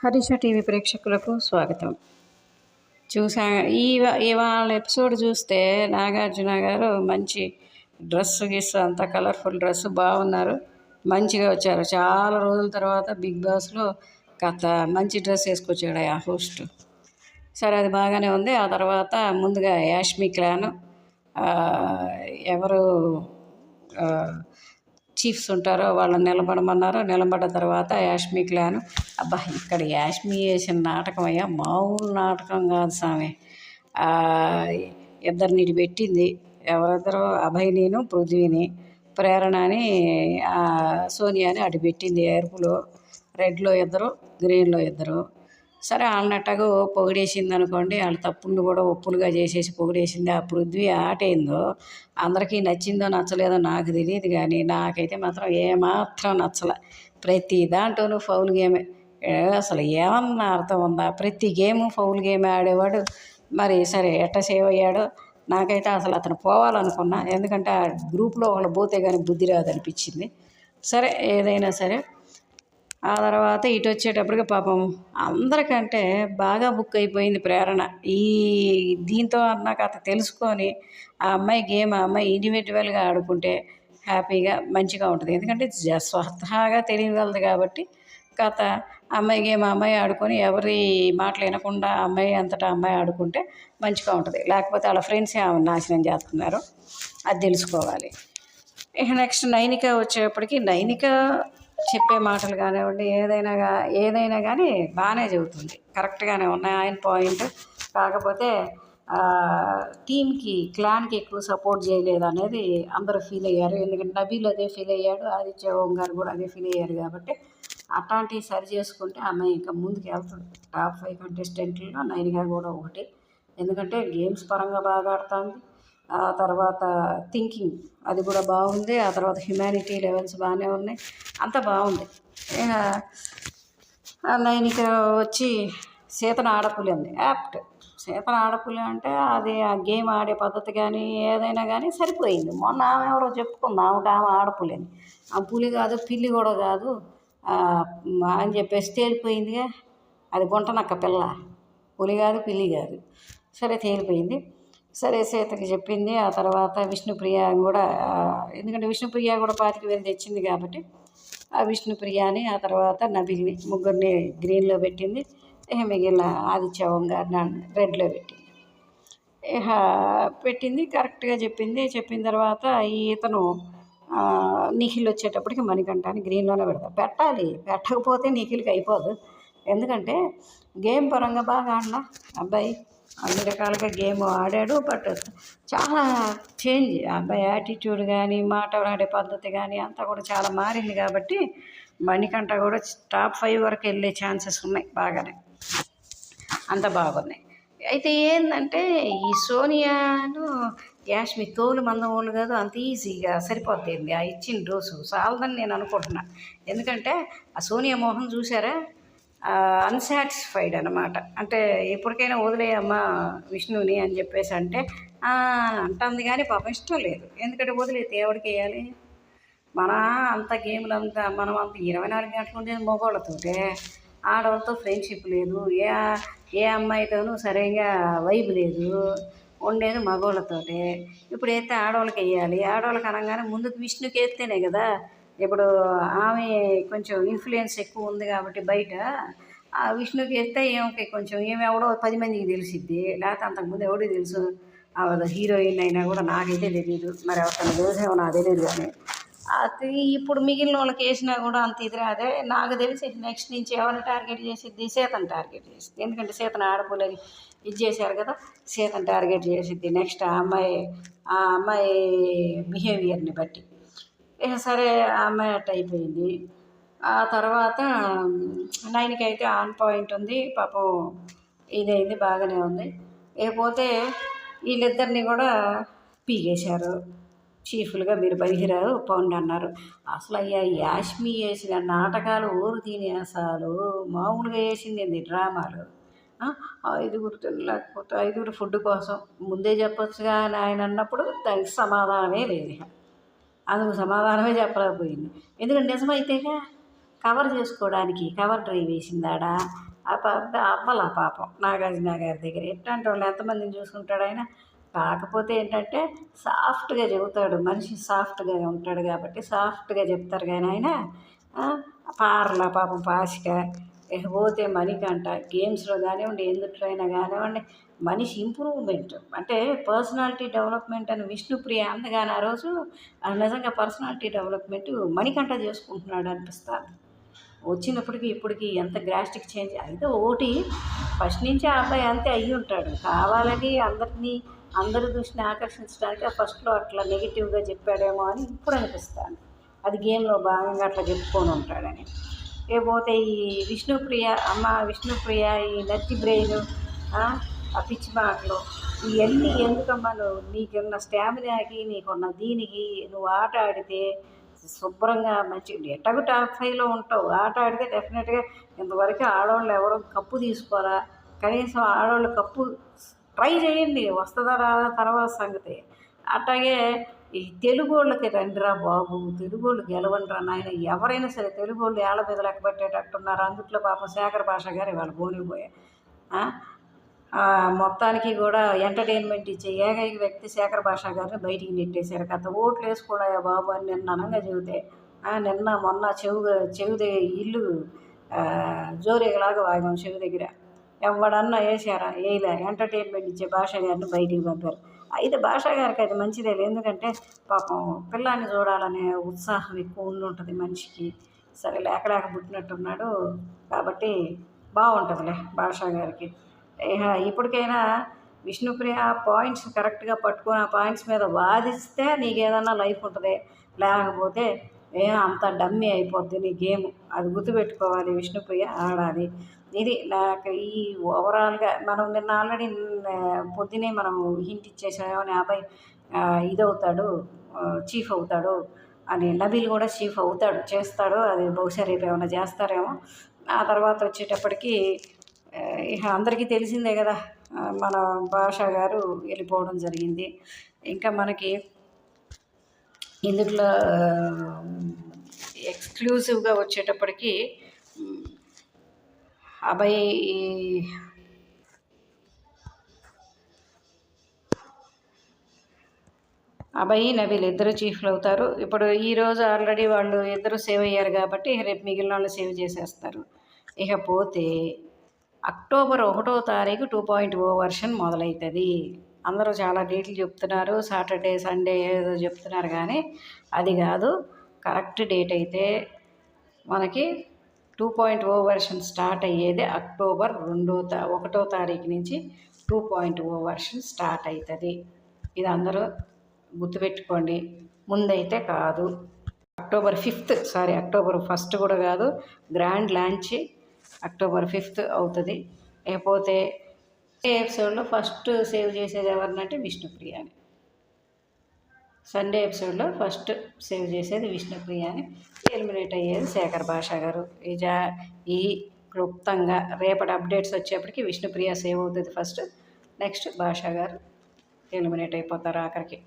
Harisha TV ప్రేక్షకులకు స్వాగతం. చూసా ఈ ఇవాళ ఎపిసోడ్ చూస్తే నాగార్జున గారు మంచి డ్రెస్ గిస్ అంత కలర్ఫుల్ డ్రెస్ బాగున్నారు. మంచిగా వచ్చారు. చాలా రోజుల తర్వాత బిగ్ బాస్లో కథ మంచి డ్రెస్ వేసుకొచ్చాడు ఆ హోస్ట్. సరే అది బాగానే ఉంది. ఆ తర్వాత ముందుగా యాష్మి క్లాను. ఎవరు చీఫ్స్ ఉంటారో వాళ్ళని నిలబడమన్నారు నిలబడ్డ తర్వాత యాష్మి క్లాన్. అబ్బా ఇక్కడ యాష్మి వేసిన నాటకం అయ్యా మామూలు నాటకం కాదు స్వామి ఇద్దరిని ఇటు పెట్టింది. ఎవరిద్దరో అభయ్ నేను పృథ్వీని ప్రేరణ అని సోనియాని అటు పెట్టింది. ఎరుపులో రెడ్లో ఇద్దరు గ్రీన్లో ఇద్దరు. సరే వాళ్ళనట్టగా పొగిడేసింది అనుకోండి వాళ్ళ తప్పులు కూడా ఒప్పులుగా చేసేసి పొగిడేసింది. ఆ పృథ్వీ ఆట ఏందో అందరికీ నచ్చిందో నచ్చలేదో నాకు తెలియదు కానీ నాకైతే మాత్రం ఏమాత్రం నచ్చలే. ప్రతి దాంట్లోనూ ఫౌల్ గేమే. అసలు ఏమన్నా అర్థం ఉందా? ప్రతి గేము ఫౌల్ గేమే ఆడేవాడు. మరి సరే ఎట్ట సేవ్ అయ్యాడో? నాకైతే అసలు అతను పోవాలనుకున్నా. ఎందుకంటే ఆ గ్రూప్లో వాళ్ళు పోతే కానీ బుద్ధి రాదనిపించింది. సరే ఏదైనా సరే ఆ తర్వాత ఇటు వచ్చేటప్పటికి పాపం అందరికంటే బాగా బుక్ అయిపోయింది ప్రేరణ. ఈ దీంతో అన్న కథ తెలుసుకొని ఆ అమ్మాయి గేమ్ ఆ అమ్మాయి ఇండివిజువల్గా ఆడుకుంటే హ్యాపీగా మంచిగా ఉంటుంది. ఎందుకంటే జ- స్వతహాగా తెలియగలదు కాబట్టి కథ అమ్మాయి గేమ్ అమ్మాయి ఆడుకొని ఎవరి మాటలు వినకుండా ఆ అమ్మాయి అంతటా అమ్మాయి ఆడుకుంటే మంచిగా ఉంటుంది. లేకపోతే వాళ్ళ ఫ్రెండ్స్ ఆమె నాశనం చేస్తున్నారు. అది తెలుసుకోవాలి. నెక్స్ట్ నైనిక వచ్చేప్పటికి నైనిక చెప్పే మాటలు కానివ్వండి ఏదైనా ఏదైనా కానీ బాగానే చెబుతుంది. కరెక్ట్గానే ఉన్నాయి. ఆయన పాయింట్ కాకపోతే టీమ్కి క్లాన్కి ఎక్కువ సపోర్ట్ చేయలేదు అనేది అందరూ ఫీల్ అయ్యారు. ఎందుకంటే నబీల్ అదే ఫీల్ అయ్యాడు ఆదిత్య ఓం గారు కూడా అదే ఫీల్ అయ్యారు కాబట్టి అట్లాంటివి సరి చేసుకుంటే అమ్మాయి ఇంకా ముందుకు వెళ్తుంది. టాప్ ఫైవ్ కంటెస్టెంట్లో నైన్గా కూడా ఒకటి. ఎందుకంటే గేమ్స్ పరంగా బాగా ఆడుతుంది. ఆ తర్వాత థింకింగ్ అది కూడా బాగుంది. ఆ తర్వాత హ్యుమానిటీ లెవెల్స్ బాగానే ఉన్నాయి. అంత బాగుంది. నేను ఇక్కడ వచ్చి సీతన ఆడపులి అంది. యాప్ట్ సీతన ఆడపులి అంటే అది ఆ గేమ్ ఆడే పద్ధతి కానీ ఏదైనా కానీ సరిపోయింది. మొన్న ఆమె ఎవరో చెప్పుకుంది ఆమెకు ఆమె ఆడపులి అని. ఆ పులి కాదు పిల్లి కూడా కాదు. అని చెప్పేసి తేలిపోయిందిగా. అది గుంటనక్క పిల్ల. పులి కాదు పిల్లి కాదు. సరే తేలిపోయింది. సరే సీతకి చెప్పింది. ఆ తర్వాత విష్ణుప్రియ కూడా ఎందుకంటే విష్ణుప్రియ కూడా పాతిక వేలు తెచ్చింది కాబట్టి ఆ విష్ణుప్రియని ఆ తర్వాత నబిల్ని ముగ్గురిని గ్రీన్లో పెట్టింది. ఇక మిగిలిన ఆదిత్య గారిని రెడ్లో పెట్టింది. ఇక పెట్టింది కరెక్ట్గా చెప్పింది. చెప్పిన తర్వాత ఈ ఇతను నిఖిల్ వచ్చేటప్పటికి మణికంఠాన్ని గ్రీన్లోనే పెడతా పెట్టాలి పెట్టకపోతే నిఖిల్కి అయిపోదు. ఎందుకంటే గేమ్ పరంగా బాగా ఆడినా అబ్బాయి అన్ని రకాలుగా గేమ్ ఆడాడు బట్ చాలా చేంజ్ అబ్బాయి యాటిట్యూడ్ కానీ మాట్లాడే పద్ధతి కానీ అంతా కూడా చాలా మారింది కాబట్టి మణికంఠ కూడా టాప్ ఫైవ్ వరకు వెళ్ళే ఛాన్సెస్ ఉన్నాయి బాగానే. అంత బాగున్నాయి. అయితే ఏంటంటే ఈ సోనియాను యాష్మి తోలు మందం వాళ్ళు కాదు అంత ఈజీగా సరిపోతుంది ఆ ఇచ్చిన డోసు చాలదని నేను అనుకుంటున్నా. ఎందుకంటే ఆ సోనియా మోహన్ చూసారా అన్సాటిస్ఫైడ్ అనమాట అంటే ఎప్పటికైనా వదిలేయమ్మా విష్ణుని అని చెప్పేసి అంటే అంటుంది కానీ పాపం ఇష్టం లేదు. ఎందుకంటే వదిలేతే ఎవరికి వేయాలి. మన అంత గేములు అంతా మనం అంత ఇరవై నాలుగు గంటలు ఉండేది మగవాళ్ళతోటే. ఆడవాళ్ళతో ఫ్రెండ్షిప్ లేదు. ఏ ఏ అమ్మాయితోనూ సరిగా వైబ్ లేదు. ఉండేది మగవాళ్ళతోటే. ఇప్పుడైతే ఆడవాళ్ళకి వేయాలి ఆడవాళ్ళకి అనగానే ముందుకు విష్ణుకి వేస్తేనే కదా ఇప్పుడు ఆమె కొంచెం ఇన్ఫ్లుయెన్స్ ఎక్కువ ఉంది కాబట్టి బయట ఆ విష్ణుకి వేస్తే ఏమకి కొంచెం ఏమి ఎవడో పది మందికి తెలిసిద్ది. లేకపోతే అంతకుముందు ఎవడికి తెలుసు? ఆవిడ హీరోయిన్ అయినా కూడా నాకైతే తెలియదు మరి అవతల తెలిసేమో నాకు తెలియదు కానీ. అది ఇప్పుడు మిగిలిన వాళ్ళకి వేసినా కూడా అంత ఇది రాదే. నాకు తెలిసి నెక్స్ట్ నుంచి ఎవరిని టార్గెట్ చేసిద్ది? సీతను టార్గెట్ చేసింది ఎందుకంటే సీతను ఆడపులని ఇది చేశారు కదా సీతను టార్గెట్ చేసిద్ది. నెక్స్ట్ ఆ అమ్మాయి ఆ అమ్మాయి బిహేవియర్ని బట్టి. ఇక సరే ఆమె అమ్మాయి అట్ట అయిపోయింది. ఆ తర్వాత నైన్కి అయితే ఆన్ పాయింట్ ఉంది. పాపం ఇదైంది బాగానే ఉంది. ఇకపోతే వీళ్ళిద్దరిని కూడా పీగేశారు చీఫ్లుగా మీరు పనికిరారు పౌండ్ అన్నారు. అసలు అయ్యా యాష్మి వేసిన నాటకాలు ఊరు తిని అసలు మామూలుగా వేసింది ఏంది డ్రామాలు? ఐదుగురు తినలేకపోతే ఐదుగురు ఫుడ్ కోసం ముందే చెప్పొచ్చుగా అని ఆయన అన్నప్పుడు దానికి సమాధానమే లేదు ఇక. అందుకు సమాధానమే చెప్పలేకపోయింది. ఎందుకంటే నిజమైతేగా కవర్ చేసుకోవడానికి కవర్ డ్రైవ్ వేసిందాడ? ఆ పాప అవ్వాల పాపం నాగార్జున గారి దగ్గర. ఎట్లాంటి వాళ్ళు ఎంతమందిని చూసుకుంటాడు ఆయన? కాకపోతే ఏంటంటే సాఫ్ట్గా చెబుతాడు. మనిషి సాఫ్ట్గా ఉంటాడు కాబట్టి సాఫ్ట్గా చెప్తారు కానీ ఆయన పార్ల పాపం పాసిక పోతే మణికంట గేమ్స్లో కానివ్వండి ఎందుట్లో అయినా కానివ్వండి మనిషి ఇంప్రూవ్మెంట్. అంటే పర్సనాలిటీ డెవలప్మెంట్ అని విష్ణుప్రియ అందగానే ఆ రోజు నిజంగా పర్సనాలిటీ డెవలప్మెంట్ మణికంట చేసుకుంటున్నాడు అనిపిస్తుంది. వచ్చినప్పటికి ఇప్పటికి ఎంత గ్రాస్టిక్ చేంజ్. అయితే ఒకటి ఫస్ట్ నుంచి ఆ అబ్బాయి అంతే అయ్యి ఉంటాడు. కావాలని అందరినీ అందరి దృష్టిని ఆకర్షించడానికి ఫస్ట్లో అట్లా నెగిటివ్గా చెప్పాడేమో అని ఇప్పుడు అనిపిస్తాను అది గేమ్లో భాగంగా అట్లా చెప్పుకొని ఉంటాడని. లేకపోతే ఈ విష్ణుప్రియ అమ్మ విష్ణుప్రియ ఈ నత్తి బ్రెయిన్ ఆ పిచ్చి మాటలు. ఇవన్నీ ఎందుకమ్మా నువ్వు నీకున్న స్టామినాకి నీకున్న దీనికి నువ్వు ఆట ఆడితే శుభ్రంగా మంచి ఎట్టగు టాప్ ఫైవ్లో ఉంటావు. ఆట ఆడితే డెఫినెట్గా ఇంతవరకు ఆడవాళ్ళు ఎవరు కప్పు తీసుకోరా కనీసం ఆడవాళ్ళు కప్పు ట్రై చేయండి. వస్తుందా రాదా? తర్వాత సంగతి. అట్లాగే ఈ తెలుగు వాళ్ళకి రండిరా బాబు తెలుగు వాళ్ళు గెలవండిరా నాయన ఎవరైనా సరే తెలుగు వాళ్ళు ఏళ్ళ మీద లెక్క అందుట్లో పాపం శేఖర్ భాష గారు ఇవాళ పోనిపోయా మొత్తానికి కూడా ఎంటర్టైన్మెంట్ ఇచ్చే ఏకైక వ్యక్తి శేఖర్ భాష గారిని బయటికి నెట్టేశారు. గత ఓట్లు వేసుకోడాయా బాబు అని నిన్న అనంగా చెబితే నిన్న మొన్న చెవు చెవిదే ఇల్లు జోరేగలాగా వాగాం చెవి దగ్గర. ఎవడన్నా వేసారా వేయలే. ఎంటర్టైన్మెంట్ ఇచ్చే భాష గారిని బయటికి పంపారు. అయితే భాష గారికి అది మంచిదే ఎందుకంటే పాపం పిల్లాన్ని చూడాలనే ఉత్సాహం ఎక్కువ ఉండి ఉంటుంది మనిషికి. సరే లేక లేక పుట్టినట్టున్నాడు కాబట్టి బాగుంటుందిలే భాష గారికి. ఇప్పటికైనా విష్ణుప్రియ ఆ పాయింట్స్ కరెక్ట్గా పట్టుకుని ఆ పాయింట్స్ మీద వాదిస్తే నీకు ఏదన్నా లైఫ్ ఉంటుంది. లేకపోతే ఏ అంత డమ్మీ అయిపోద్ది నీ గేమ్. అది గుర్తుపెట్టుకోవాలి విష్ణుప్రియ ఆడాలి. ఇది నాకు ఈ ఓవరాల్గా మనం నిన్న ఆల్రెడీ పొద్దునే మనం హింట్ ఇచ్చేసామని అబ్బాయి ఇదవుతాడు చీఫ్ అవుతాడు అని నబీల్ కూడా చీఫ్ అవుతాడు చేస్తాడు అది బహుశా రేపు ఏమైనా చేస్తారేమో. ఆ తర్వాత వచ్చేటప్పటికి ఇక అందరికీ తెలిసిందే కదా మన భాష గారు వెళ్ళిపోవడం జరిగింది. ఇంకా మనకి ఇందులో ఎక్స్క్లూజివ్గా వచ్చేటప్పటికి అభయ్ అభయ్ నవీల్ ఇద్దరు చీఫ్లు అవుతారు. ఇప్పుడు ఈరోజు ఆల్రెడీ వాళ్ళు ఇద్దరు సేవ్ అయ్యారు కాబట్టి రేపు మిగిలిన వాళ్ళు సేవ్ చేసేస్తారు. ఇకపోతే అక్టోబర్ ఒకటో తారీఖు టూ పాయింట్ ఓ వర్షన్ మొదలవుతుంది అందరూ చాలా డేట్లు చెప్తున్నారు. సాటర్డే సండే ఏదో చెప్తున్నారు కానీ అది కాదు. కరెక్ట్ డేట్ అయితే మనకి two point O version start అయ్యేది అక్టోబర్ రెండో తా ఒకటో తారీఖు నుంచి two point O version start అవుతుంది ఇది అందరూ గుర్తుపెట్టుకోండి. ముందైతే కాదు. October fifth sorry October first కూడా కాదు. గ్రాండ్ లాంచ్ అక్టోబర్ ఫిఫ్త్ అవుతుంది. లేకపోతే ఏ ఎపిసోడ్లో ఫస్ట్ సేవ్ చేసేది ఎవరినంటే విష్ణుప్రియని సండే ఎపిసోడ్లో ఫస్ట్ సేవ్ చేసేది విష్ణుప్రియని ఎలిమినేట్ అయ్యేది శేఖర్ భాష గారు. ఈ జా ఈ క్లుప్తంగా రేపటి అప్డేట్స్ వచ్చేప్పటికి విష్ణుప్రియ సేవ్ అవుతుంది ఫస్ట్. నెక్స్ట్ భాష గారు ఎలిమినేట్ అయిపోతారు ఆఖరికి.